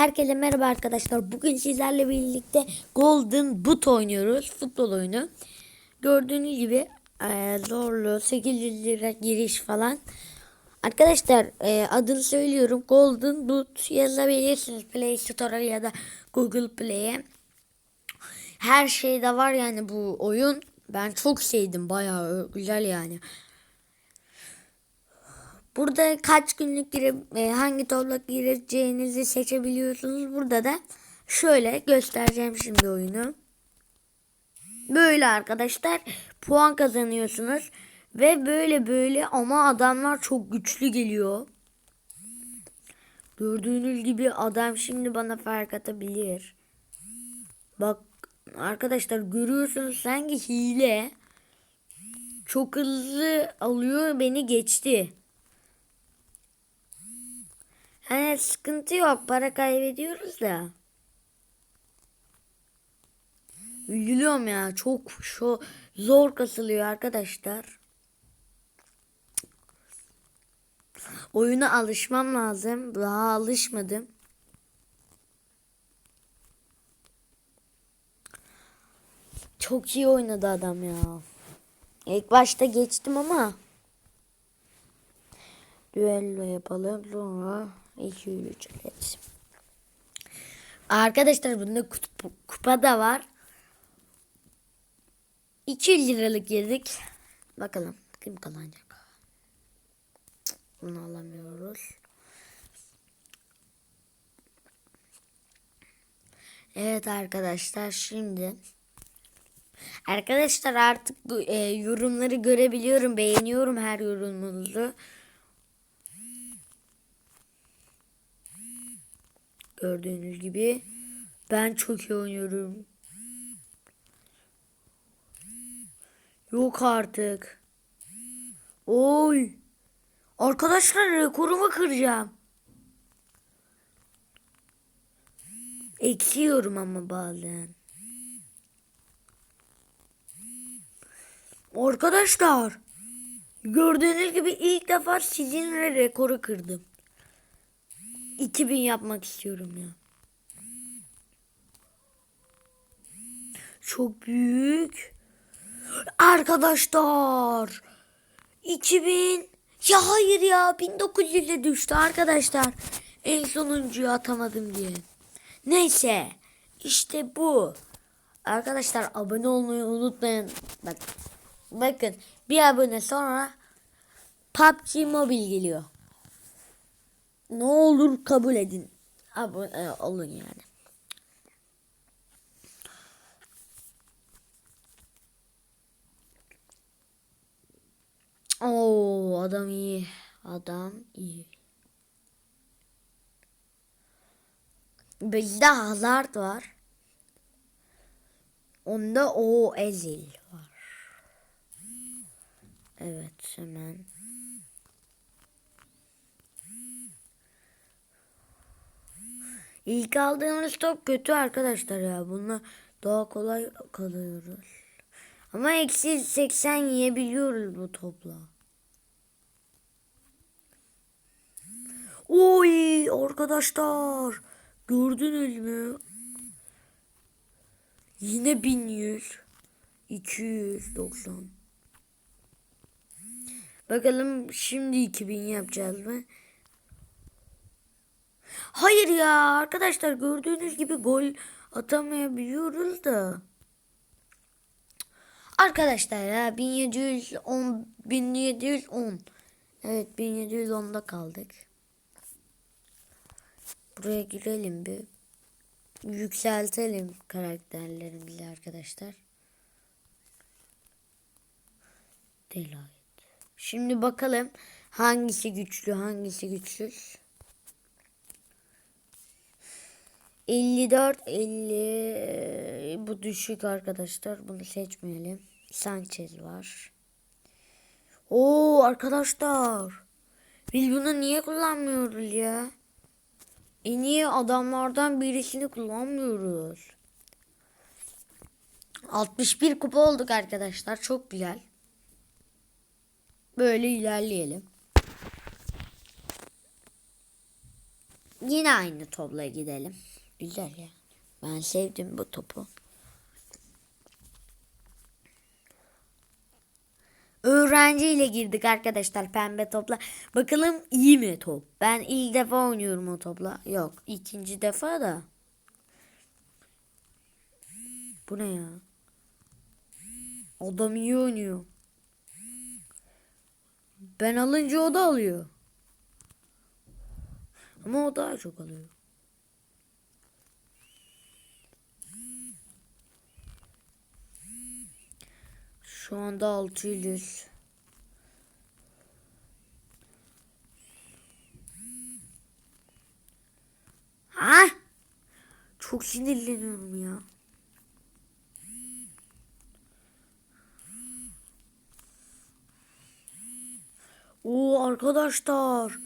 Herkese merhaba arkadaşlar. Bugün sizlerle birlikte Golden Boot oynuyoruz. Futbol oyunu. Gördüğünüz gibi e, zorlu 800 lira giriş falan. Arkadaşlar e, adını söylüyorum. Golden Boot yazabilirsiniz Play Store'a ya da Google Play'e. Her şeyde var yani bu oyun. Ben çok sevdim. Bayağı güzel yani. Burada kaç günlük girip e, hangi topluluk gireceğinizi seçebiliyorsunuz. Burada da şöyle göstereceğim şimdi oyunu. Böyle arkadaşlar puan kazanıyorsunuz. Ve böyle böyle ama adamlar çok güçlü geliyor. Gördüğünüz gibi adam şimdi bana fark atabilir. Bak arkadaşlar görüyorsunuz sanki hile. Çok hızlı alıyor beni geçti. Hani sıkıntı yok. Para kaybediyoruz da. Üzülüyorum ya. Çok şu zor kasılıyor arkadaşlar. Oyuna alışmam lazım. Daha alışmadım. Çok iyi oynadı adam ya. İlk başta geçtim ama. Düello yapalım sonra 2 3 evet. Arkadaşlar bunda kupa, kupa da var. 200 liralık girdik. Bakalım kim kazanacak. Bunu alamıyoruz. Evet arkadaşlar şimdi Arkadaşlar artık e, yorumları görebiliyorum. Beğeniyorum her yorumunuzu. Gördüğünüz gibi ben çok iyi oynuyorum. Yok artık. Oy. Arkadaşlar rekorumu kıracağım. Eksiyorum ama bazen. Arkadaşlar. Gördüğünüz gibi ilk defa sizinle rekoru kırdım. 2000 yapmak istiyorum ya. Çok büyük. Arkadaşlar. 2000. Ya hayır ya 1900'e düştü arkadaşlar. En sonuncuyu atamadım diye. Neyse. işte bu. Arkadaşlar abone olmayı unutmayın. Bak. Bakın bir abone sonra PUBG Mobile geliyor ne olur kabul edin. Abone olun yani. Oo adam iyi. Adam iyi. Bizde Hazard var. Onda o Ezil var. Evet hemen. İlk aldığımız top kötü arkadaşlar ya. Bununla daha kolay kalıyoruz. Ama eksi 80 yiyebiliyoruz bu topla. Oy arkadaşlar. Gördünüz mü? Yine 1100. 290. Bakalım şimdi 2000 yapacağız mı? Hayır ya arkadaşlar gördüğünüz gibi gol atamayabiliyoruz da. Arkadaşlar ya 1710 1710 Evet 1710'da kaldık. Buraya girelim bir. Yükseltelim karakterlerimizi arkadaşlar. Delight. Şimdi bakalım hangisi güçlü hangisi güçsüz. 54 50 bu düşük arkadaşlar. Bunu seçmeyelim. Sanchez var. Oo arkadaşlar. Biz bunu niye kullanmıyoruz ya? En iyi adamlardan birisini kullanmıyoruz. 61 kupa olduk arkadaşlar. Çok güzel. Böyle ilerleyelim. Yine aynı topla gidelim. Güzel ya. Ben sevdim bu topu. Öğrenciyle girdik arkadaşlar pembe topla. Bakalım iyi mi top? Ben ilk defa oynuyorum o topla. Yok ikinci defa da. Bu ne ya? Adam iyi oynuyor. Ben alınca o da alıyor. Ama o daha çok alıyor. Şu anda 600. Ha? Çok sinirleniyorum ya. Oo arkadaşlar.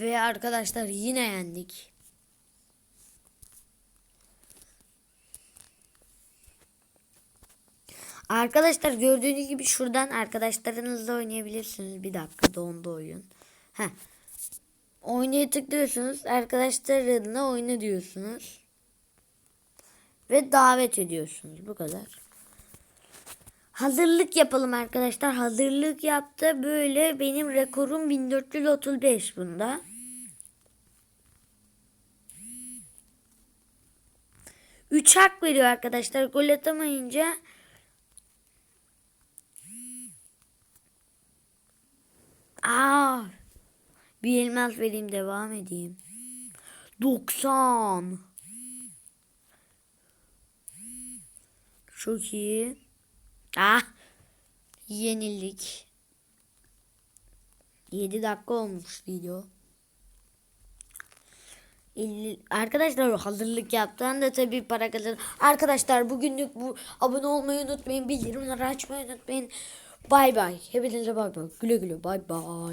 Ve arkadaşlar yine yendik. Arkadaşlar gördüğünüz gibi şuradan arkadaşlarınızla oynayabilirsiniz. Bir dakika dondu oyun. Heh. Oynaya tıklıyorsunuz. Arkadaşlarınla oyna diyorsunuz. Ve davet ediyorsunuz. Bu kadar. Hazırlık yapalım arkadaşlar. Hazırlık yaptı. Böyle benim rekorum 1435 bunda. Üç hak veriyor arkadaşlar. Gol atamayınca bir elmas vereyim devam edeyim. 90. Çok iyi. Ah. Yenildik. 7 dakika olmuş video. 50 Arkadaşlar hazırlık yaptan da tabii para kazan. Arkadaşlar bugünlük bu abone olmayı unutmayın. Bildirimleri açmayı unutmayın. Bay bay. Hepinize bay bay. Güle güle bay bay.